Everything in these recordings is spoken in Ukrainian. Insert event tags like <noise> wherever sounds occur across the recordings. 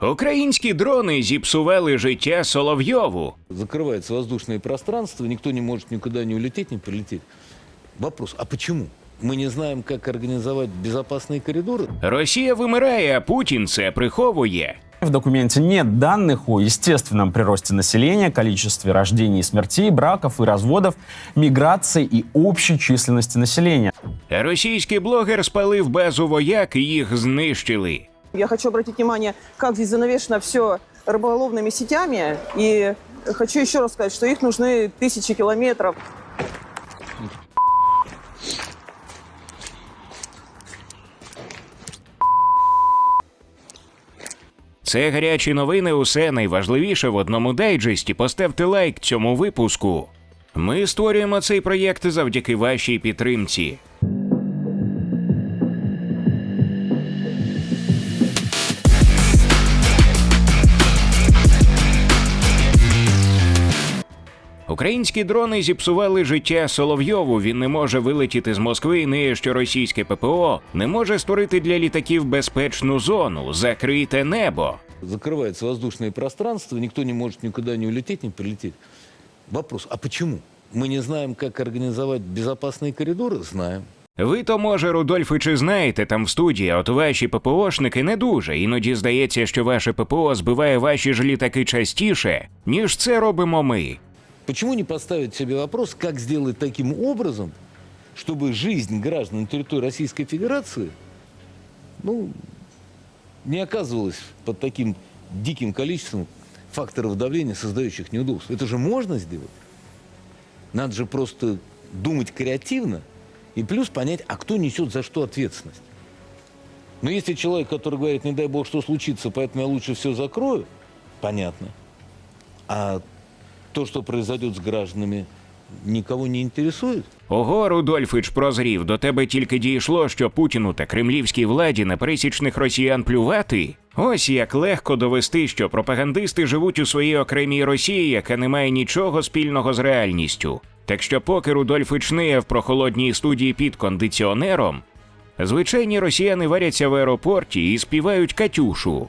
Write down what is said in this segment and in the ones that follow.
Українські дрони зіпсували життя Соловйову. Закрывается воздушное пространство, никто не может никуда не улететь, не прилететь. Вопрос, а почему? Мы не знаем, как организовать безопасные коридоры? Росія вимирає, а Путін це приховує. В документе нет данных о естественном приросте населения, количестве рождений и смертей, браков и разводов, миграции и общей численности населения. Російський блогер спалив базу вояк і їх знищили. Я хочу обратить внимание, как здесь занавешено все рыболовными сетями. И хочу еще раз сказать, что их нужны тысячи километров. Це гарячі новини. Усе найважливіше в одному дайджесті. Поставте лайк цьому випуску. Ми створюємо цей проєкт завдяки вашій підтримці. Українські дрони зіпсували життя Соловйову. Він не може вилетіти з Москви. Не що російське ППО не може створити для літаків безпечну зону, закрите небо. Закрывается воздушное пространство, никто не может никуда не улететь, не прилететь. Вопрос, а почему? Мы не знаем, как организовать безопасные коридоры? Знаем. Ви то, може, Рудольфичі, знаєте там в студії, а от ваші ППОшники не дуже. Іноді здається, що ваше ППО збиває ваші ж літаки частіше, ніж це робимо ми. Почему не поставить себе вопрос, как сделать таким образом, чтобы жизнь граждан территории Российской Федерации ну, не оказывалась под таким диким количеством факторов давления, создающих неудобства? Это же можно сделать. Надо же просто думать креативно и плюс понять, а кто несет за что ответственность. Но если человек, который говорит, не дай бог, что случится, поэтому я лучше все закрою, понятно. А то, что произойдет с гражданами, никого не интересует? Ого, Рудольфич прозрів, до тебе тільки дійшло, що Путіну та кремлівській владі на пересічних росіян плювати. Ось як легко довести, що пропагандисти живуть у своїй окремій Росії, яка не має нічого спільного з реальністю. Так що, поки Рудольфич ниє в прохолодній студії під кондиціонером, звичайні росіяни варяться в аеропорті і співають Катюшу.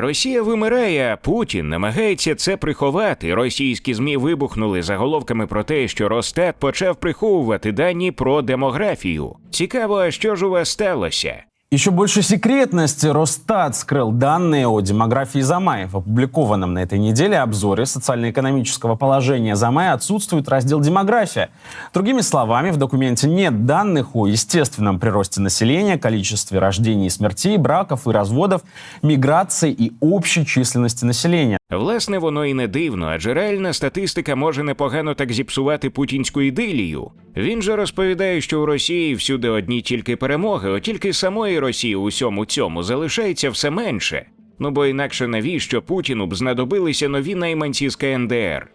Росія вимирає, а Путін намагається це приховати. Російські змі вибухнули заголовками про те, що Росстат почав приховувати дані про демографію. Цікаво, а що ж у вас сталося? Еще больше секретности Росстат скрыл данные о демографии Замая. В опубликованном на этой неделе обзоре социально-экономического положения Замая отсутствует раздел «Демография». Другими словами, в документе нет данных о естественном приросте населения, количестве рождений и смертей, браков и разводов, миграции и общей численности населения. Власне, воно і не дивно, адже реальна статистика може непогано так зіпсувати путінську ідилію. Він же розповідає, що у Росії всюди одні тільки перемоги, от тільки самої Росії у всьому цьому залишається все менше. Ну бо інакше навіщо Путіну б знадобилися нові найманці з КНДР?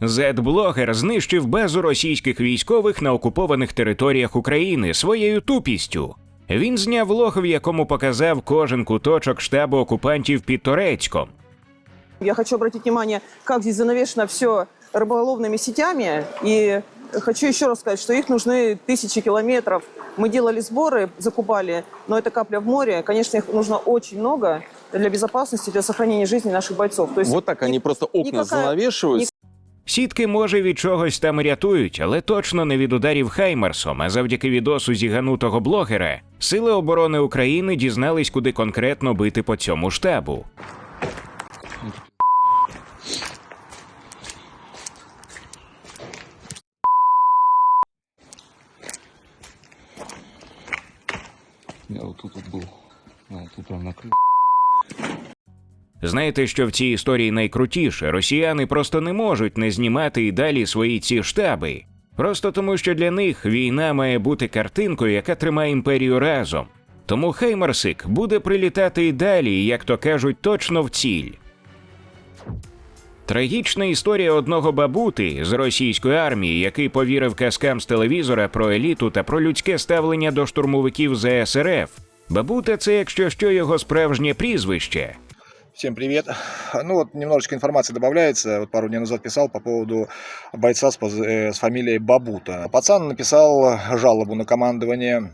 Зет-блогер знищив базу російських військових на окупованих територіях України своєю тупістю. Він зняв влог, в якому показав кожен куточок штабу окупантів під Торецьком. Я хочу обратить внимание, как здесь занавешено все рыболовными сетями. И хочу еще раз сказать, что их нужны тысячи километров. Мы делали сборы, закупали, но это капля в море. Конечно, их нужно очень много для безопасности, для сохранения жизни наших бойцов. То есть Вот так они ни- просто окна никакая- занавешивают. Сітки, може, від чогось там рятують, але точно не від ударів Хаймерсом. А завдяки відосу зіганутого блогера Сили оборони України дізнались, куди конкретно бити по цьому штабу. Вот тут вот был. А, тут прям накрыл. Знаєте, що в цій історії найкрутіше? Росіяни просто не можуть не знімати і далі свої ці штаби. Просто тому, що для них війна має бути картинкою, яка тримає імперію разом. Тому Хеймерсик буде прилітати і далі, як то кажуть, точно в ціль. Трагічна історія одного бабути з російської армії, який повірив казкам з телевізора про еліту та про людське ставлення до штурмовиків ЗСРФ. Бабута це, якщо що, його справжнє прізвище. Всем привет. Ну вот немножечко информации добавляется. Вот пару дней назад писал по поводу бойца с, поз- э, с фамилией Бабута. Пацан написал жалобу на командование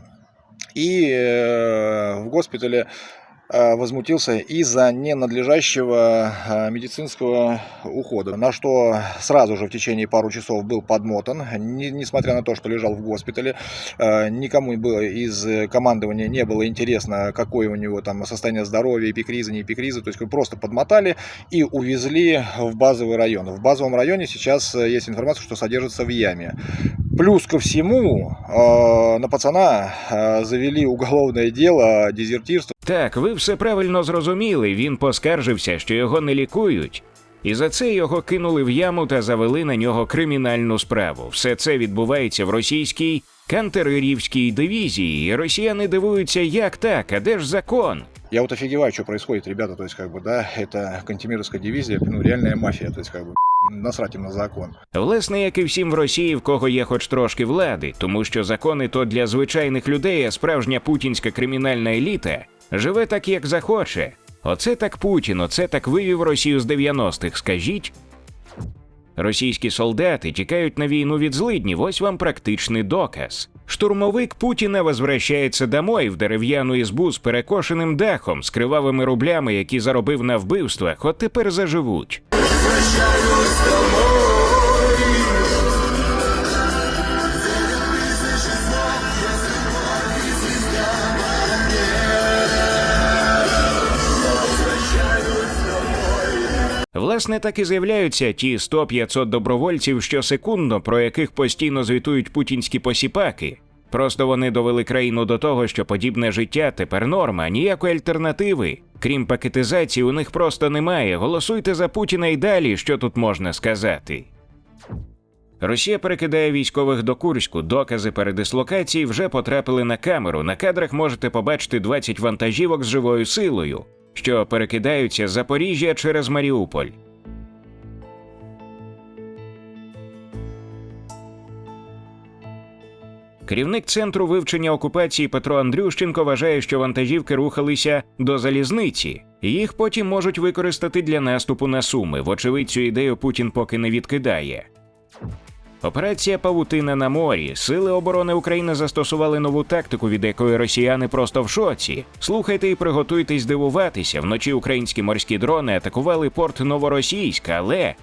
и э, в госпитале э, возмутился из-за ненадлежащего э, медицинского ухода, на что сразу же в течение пару часов был подмотан, не- несмотря на то, что лежал в госпитале. Э, Никому из э, командования не было интересно, какое у него там состояние здоровья, эпикриза, не эпикриза, то есть просто подмотали и увезли в базовый район. В базовом районе сейчас э, есть информация, что содержится в яме. Плюс ко всему, э, на пацана э, завели уголовное дело о дезертирстве. Так, ви все правильно зрозуміли. Він поскаржився, що його не лікують. І за це його кинули в яму та завели на нього кримінальну справу. Все це відбувається в російській кантерерівській дивізії. І росіяни дивуються, як так, а де ж закон? Я вот офигеваю, что происходит, ребята, то есть как бы, да, это Кантемировская дивизия, ну, реальная мафия, то есть как бы, им насрать им на закон. Власне, як і всім в Росії, в кого є хоч трошки влади, тому що закони то для звичайних людей, а справжня путінська кримінальна еліта живе так, як захоче. Оце так Путін, оце так вивів Росію з 90-х, скажіть. Російські солдати тікають на війну від злиднів, ось вам практичний доказ. Штурмовик Путіна возвращається домой в дерев'яну ізбу з перекошеним дахом, з кривавими рублями, які заробив на вбивствах, от тепер заживуть. Власне, так і з'являються ті 100-500 добровольців щосекундно, про яких постійно звітують путінські посіпаки. Просто вони довели країну до того, що подібне життя тепер норма, ніякої альтернативи. Крім пакетизації, у них просто немає. Голосуйте за Путіна і далі, що тут можна сказати. Росія перекидає військових до Курську. Докази передислокації вже потрапили на камеру. На кадрах можете побачити 20 вантажівок з живою силою, що перекидаються з Запоріжжя через Маріуполь. Керівник центру вивчення окупації Петро Андрющенко вважає, що вантажівки рухалися до залізниці. Їх потім можуть використати для наступу на Суми. Вочевидь, цю ідею Путін поки не відкидає. Операція Павутина на морі. Сили оборони України застосували нову тактику, від якої росіяни просто в шоці. Слухайте і приготуйтесь дивуватися. Вночі українські морські дрони атакували порт Новоросійськ, але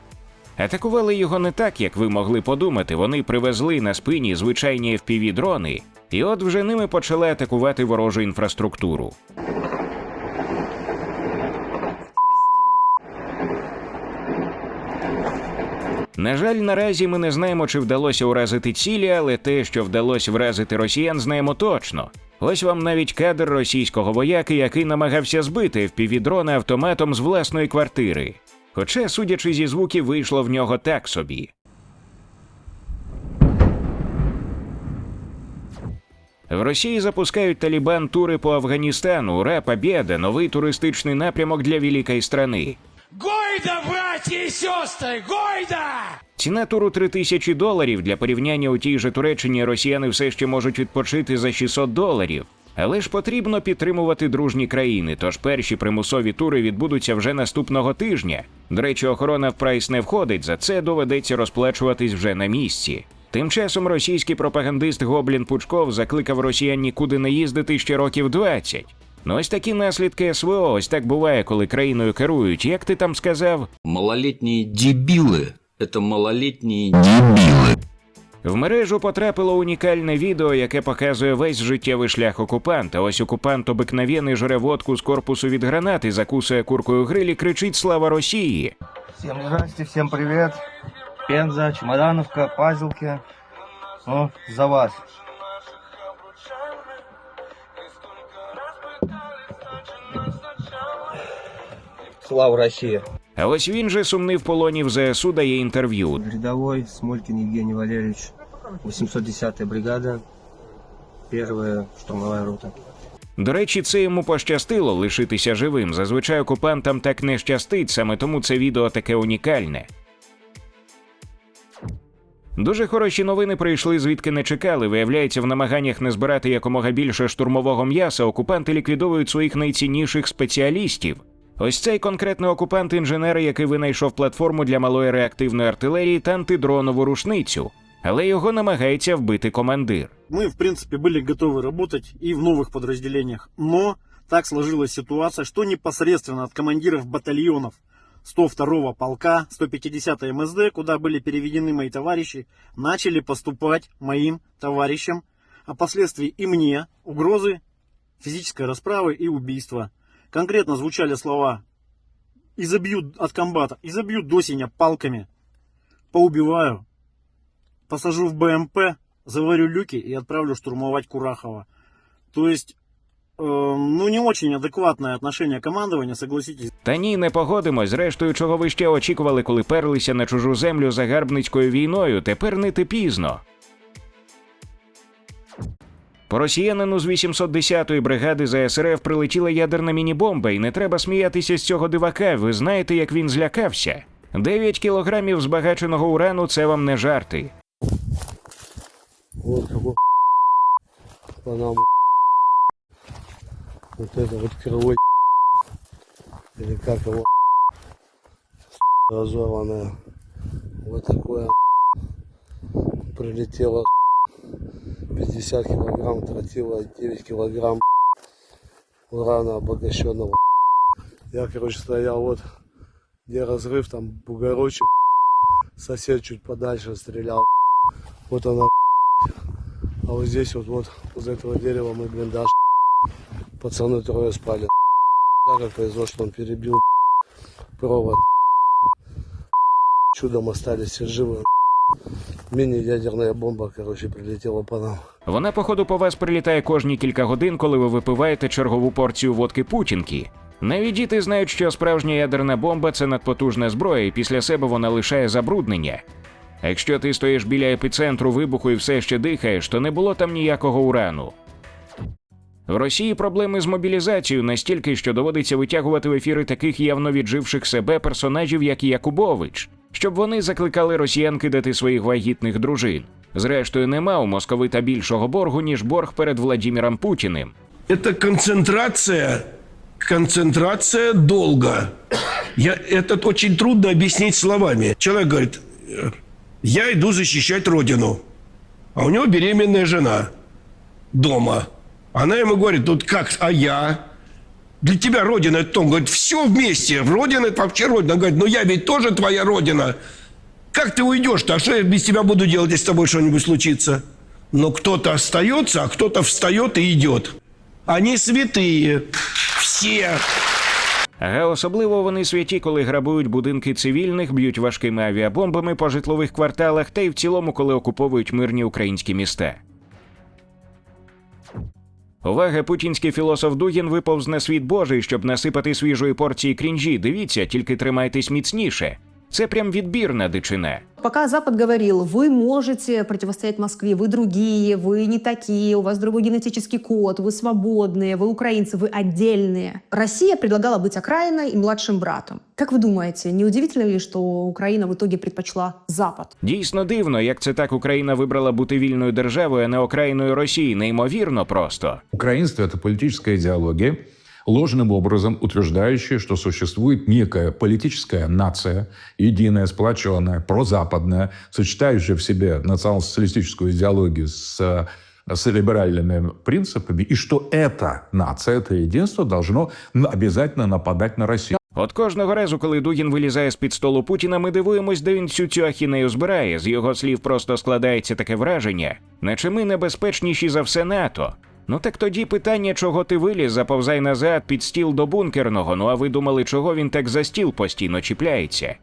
атакували його не так, як ви могли подумати. Вони привезли на спині звичайні fpv дрони, і от вже ними почали атакувати ворожу інфраструктуру. На жаль, наразі ми не знаємо, чи вдалося уразити цілі, але те, що вдалося вразити росіян, знаємо точно. Ось вам навіть кадр російського вояки, який намагався збити впівдрона автоматом з власної квартири. Хоча, судячи зі звуків, вийшло в нього так собі. В Росії запускають Талібан тури по Афганістану. Ура, побєда! Новий туристичний напрямок для великої страни. Гойда, братья и сестры, гойда! Ціна туру 3000 доларів. Для порівняння у тій же Туреччині росіяни все ще можуть відпочити за 600 доларів. Але ж потрібно підтримувати дружні країни, тож перші примусові тури відбудуться вже наступного тижня. До речі, охорона в прайс не входить, за це доведеться розплачуватись вже на місці. Тим часом російський пропагандист Гоблін Пучков закликав росіян нікуди не їздити ще років 20. Ну ось такі наслідки СВО, ось так буває, коли країною керують. Як ти там сказав? Малолетние дебилы. Это малолетние В мережу потрапило унікальне відео, яке показує весь життєвий шлях окупанта. Ось окупант обикновений жре водку з корпусу від гранати, закусує куркою грилі, кричить Слава Росії! Всем здрасте, всем привет. Пенза, Чемодановка, Пазилки. Ну, за вас. Слава Росії! А ось він же сумний в полоні в ЗСУ дає інтерв'ю. Рядовой Смолькин Евгений Валерьевич, 810-я бригада, перша штурмова рота. До речі, це йому пощастило лишитися живим. Зазвичай окупантам так не щастить, саме тому це відео таке унікальне. Дуже хороші новини прийшли, звідки не чекали. Виявляється, в намаганнях не збирати якомога більше штурмового м'яса окупанти ліквідовують своїх найцінніших спеціалістів. Ось цей конкретний окупант інженер, який винайшов платформу для малої реактивної артилерії та антидронову рушницю, але його намагається вбити командир. Мы, в принципе, были готовы работать и в новых подразделениях. Но так сложилась ситуация, что непосредственно от командиров батальонов 102-го полка, 150-й МСД, куда были переведены мои товарищи, начали поступать моим товарищам, а впоследствии и мне угрозы физической расправы и убийства. Конкретно звучали слова «изобью от комбата», «изобью до синя палками», «поубиваю», «посажу в БМП», заварю люки и отправлю штурмовать Курахова. То есть, ну, не очень адекватное отношение командования, согласитесь. Та ні, не погодимось. Зрештою, чого ви ще очікували, коли перлися на чужу землю загарбницькою війною, тепер нити пізно. По росіянину з 810-ї бригади ЗСРФ прилетіла ядерна міні-бомба, і не треба сміятися з цього дивака. Ви знаєте, як він злякався. 9 кілограмів збагаченого урану це вам не жарти. Панам. Вот это вот крыло <laughs> или как его <laughs> разорванное. Вот такое <laughs> прилетело 50 килограмм, тротила 9 килограмм урана обогащенного. Я, короче, стоял вот, где разрыв, там бугорочек. Сосед чуть подальше стрелял. Вот она а вот здесь вот, вот возле этого дерева мы блиндаж. Пацаны трое спали. Так как что он перебил провод. Чудом остались живы. Мини-ядерная бомба, короче, прилетела по нам. Вона, походу, по вас прилітає кожні кілька годин, коли ви випиваєте чергову порцію водки Путінки. Навіть діти знають, що справжня ядерна бомба це надпотужна зброя, і після себе вона лишає забруднення. Якщо ти стоїш біля епіцентру вибуху і все ще дихаєш, то не було там ніякого урану. В Росії проблеми з мобілізацією настільки, що доводиться витягувати в ефіри таких явно відживших себе персонажів, як Якубович, щоб вони закликали росіян кидати своїх вагітних дружин. Зрештою, нема у московита більшого боргу, ніж борг перед Владіміром Путіним. Это концентрация, концентрация долга. Я, это очень трудно объяснить словами. Человек говорит, э, я иду защищать родину, а у него беременная жена дома. Она ему говорит, тут как, а я? Для тебя родина это том, говорит, все вместе, родина это вообще родина. Он говорит, ну я ведь тоже твоя родина. Как ты уйдешь-то? А что я без тебя буду делать, если с тобой что-нибудь случится? Но кто-то остается, а кто-то встает и идет. Они святые. Все. Ага, особливо вони святі, коли грабують будинки цивільних, б'ють важкими авіабомбами по житлових кварталах та й в цілому, коли окуповують мирні українські міста. Увага, путінський філософ Дугін виповз на світ Божий, щоб насипати свіжої порції крінжі. Дивіться, тільки тримайтесь міцніше. Це прям відбірна дичина. Пока Запад говорил, вы можете противостоять Москве, вы другие, вы не такие, у вас другой генетический код, вы свободные, вы украинцы, вы отдельные. Россия предлагала быть окраиной и младшим братом. Как вы думаете, не удивительно ли, что Украина в итоге предпочла Запад? Дійсно дивно, як це так Україна вибрала бути вільною державою, а не окраїною Росії. Неймовірно просто. Украинство – это политическая идеология, ложным образом утверждающая, что существует некая политическая нация, единая, сплоченная, прозападная, сочетающая в себе национал-социалистическую идеологию с, э, с либеральными принципами, и что эта нация, это единство должно н- обязательно нападать на Россию. От кожного разу, коли Дугін вилізає з під столу Путіна, ми дивуємось, де він всю цю ахінею збирає. З його слів просто складається таке враження, наче ми небезпечніші за все НАТО. Ну так тоді питання, чого ти виліз, заповзай назад під стіл до бункерного. Ну а ви думали, чого він так за стіл постійно чіпляється?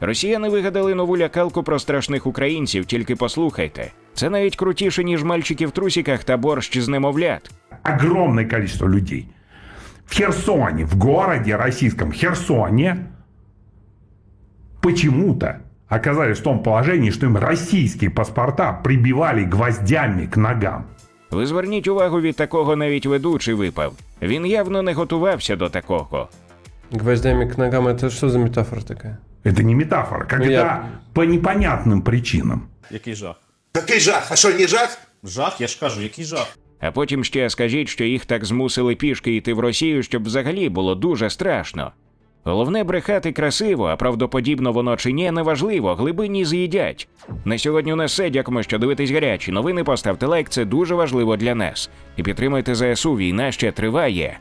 Росіяни вигадали нову лякалку про страшних українців, тільки послухайте. Це навіть крутіше, ніж мальчики в трусіках та борщ з немовлят. огромное количество людей в Херсоне, в городе российском Херсоне, почему-то оказались в том положении, что им российские паспорта прибивали гвоздями к ногам. Ви зверніть увагу, від такого навіть ведучий випав. Він явно не готувався до такого. Гвоздями к ногам, это что за метафора такая? Это не метафора, когда Ну, я- по непонятным причинам Який жах? Какой жах? А что, не жах? Жах, я ж кажу, який жах. А потім ще скажіть, що їх так змусили пішки йти в Росію, щоб взагалі було дуже страшно. Головне брехати красиво, а правдоподібно воно чи ні, неважливо, глибині з'їдять. На сьогодні у нас все. Дякуємо, що дивитесь гарячі новини. Поставте лайк, це дуже важливо для нас. І підтримайте ЗСУ. Війна ще триває.